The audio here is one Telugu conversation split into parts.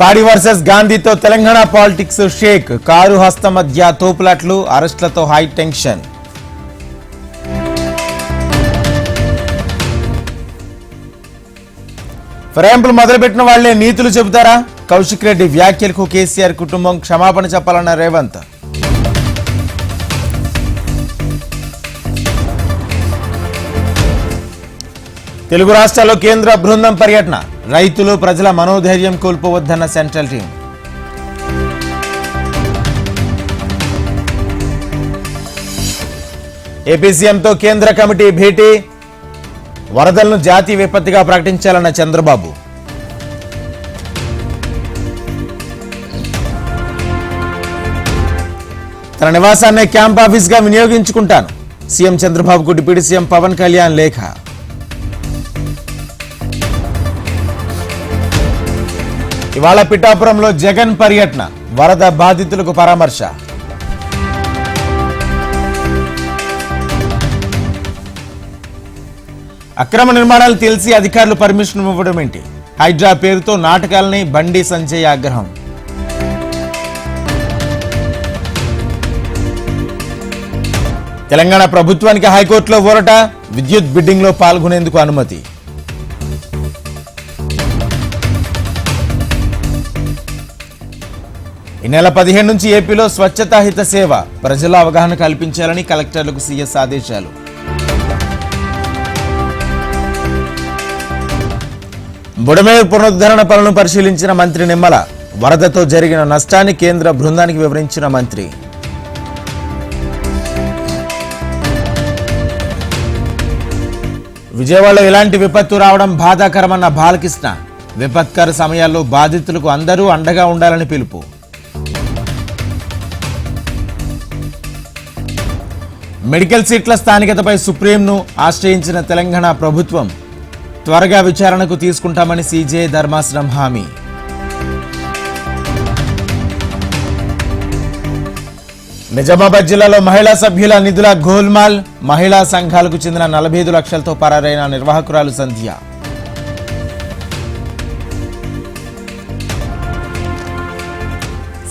పాడి వర్సెస్ గాంధీతో తెలంగాణ పాలిటిక్స్ షేక్ కారు హస్త మధ్య తోపులాట్లు అరెస్టులతో హై టెన్షన్. ఫిరాయింపులు మొదలుపెట్టిన వాళ్ళే నీతులు చెబుతారా? కౌశిక్ రెడ్డి వ్యాఖ్యలకు కేసీఆర్ కుటుంబం క్షమాపణ చెప్పాలన్న రేవంత్. తెలుగు రాష్ట్రాల్లో కేంద్ర బృందం పర్యటన. రైతులు ప్రజల మనోధైర్యం కోల్పోవద్దన్న సెంట్రల్ టీం. ఏపీ సీఎంతో కేంద్ర కమిటీ భేటీ. వరదలను జాతీయ విపత్తిగా ప్రకటించాలన్న చంద్రబాబు. తన నివాసాన్ని క్యాంప్ ఆఫీస్గా వినియోగించుకుంటాను. సీఎం చంద్రబాబుకు డిప్యూటీ సీఎం పవన్ కళ్యాణ్ లేఖ. ఇవాళ పిఠాపురంలో జగన్ పర్యటన వరద బాధితులకు పరామర్శ. అక్రమ నిర్మాణాలు తెలిసి అధికారులు పర్మిషన్ ఇవ్వడం ఏంటి? హైడ్రా పేరుతో నాటకాలని బండి సంజయ్ ఆగ్రహం. తెలంగాణ ప్రభుత్వానికి హైకోర్టులో ఊరట విద్యుత్ బిడ్డింగ్లో పాల్గొనేందుకు అనుమతి. ఈ నెల పదిహేను నుంచి ఏపీలో స్వచ్ఛతా హిత సేవ ప్రజల అవగాహన కల్పించాలని కలెక్టర్లకు సీఎస్ ఆదేశాలు. బుడమేరు పునరుద్ధరణ పనులను పరిశీలించిన మంత్రి నిమ్మల వరదతో జరిగిన నష్టాన్ని కేంద్ర బృందానికి వివరించిన మంత్రి. విజయవాడలో ఇలాంటి విపత్తు రావడం బాధాకరమన్న బాలకృష్ణ విపత్కర సమయాల్లో బాధితులకు అందరూ అండగా ఉండాలని పిలుపు. మెడికల్ సీట్ల స్థానికతపై సుప్రీంను ఆశ్రయించిన తెలంగాణ ప్రభుత్వం త్వరగా విచారణకు తీసుకుంటామని సీజే ధర్మాసనం హామీ. నిజామాబాద్ జిల్లాలో మహిళా సభ్యుల నిధుల గోల్మాల్ మహిళా సంఘాలకు చెందిన నలభై ఐదు లక్షలతో పరారైన నిర్వాహకురాలు సంధ్య.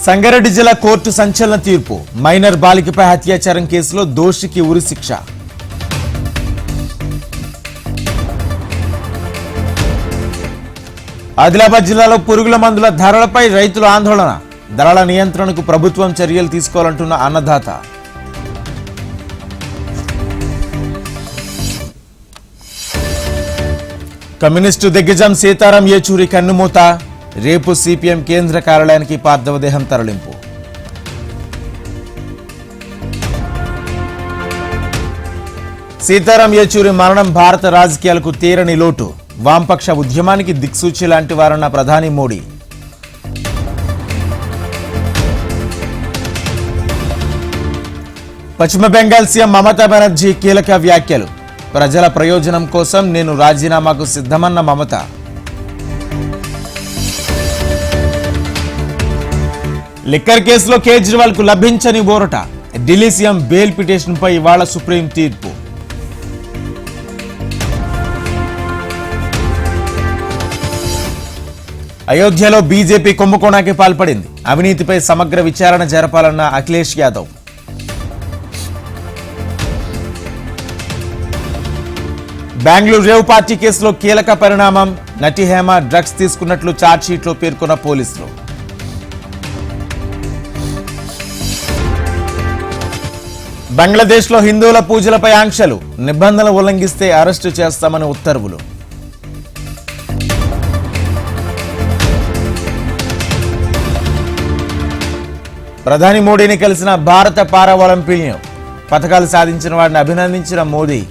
సంగారెడ్డి జిల్లా కోర్టు సంచలన తీర్పు. మైనర్ బాలికపై అత్యాచారం కేసులో దోషికి ఉరి శిక్ష. ఆదిలాబాద్ జిల్లాలో పురుగుల మందుల ధరలపై రైతుల ఆందోళన. ధరల నియంత్రణకు ప్రభుత్వం చర్యలు తీసుకోవాలంటున్న అన్నదాత. కమ్యూనిస్టు దిగ్గజం సీతారాం యేచూరి కన్నుమూత. రేపు సిపిఎం కేంద్ర కార్యాలయానికి పార్థవదేహం తరలింపు. సీతారాం యేచూరి మరణం భారత రాజకీయాలకు తీరని లోటు. వామపక్ష ఉద్యమానికి దిక్సూచి లాంటి వారన్న ప్రధాని మోడీ. పశ్చిమ బెంగాల్ సీఎం మమతా బెనర్జీ కీలక వ్యాఖ్యలు. ప్రజల ప్రయోజనం కోసం నేను రాజీనామాకు సిద్ధమన్న మమత. లిక్కర్ కేసులో కేజ్రీవాల్కు లభించని బోరట ఢిల్లీ సీఎం బెయిల్ పిటిషన్ పై ఇవాళ సుప్రీం తీర్పు. అయోధ్యలో బీజేపీ కుంభకోణానికి పాల్పడింది. అవినీతిపై సమగ్ర విచారణ జరపాలన్న అఖిలేష్ యాదవ్. బెంగళూరు రేవ్ పార్టీ కేసులో కీలక పరిణామం. నటి హేమ డ్రగ్స్ తీసుకున్నట్లు ఛార్జ్షీట్లో పేర్కొన్న పోలీసులు. బంగ్లాదేశ్లో హిందువుల పూజలపై ఆంక్షలు. నిబంధనలు ఉల్లంఘిస్తే అరెస్టు చేస్తామని ఉత్తర్వులు. ప్రధాని మోడీని కలిసిన భారత పారా ఒలింపియన్ పథకాలు సాధించిన వారిని అభినందించిన మోదీ.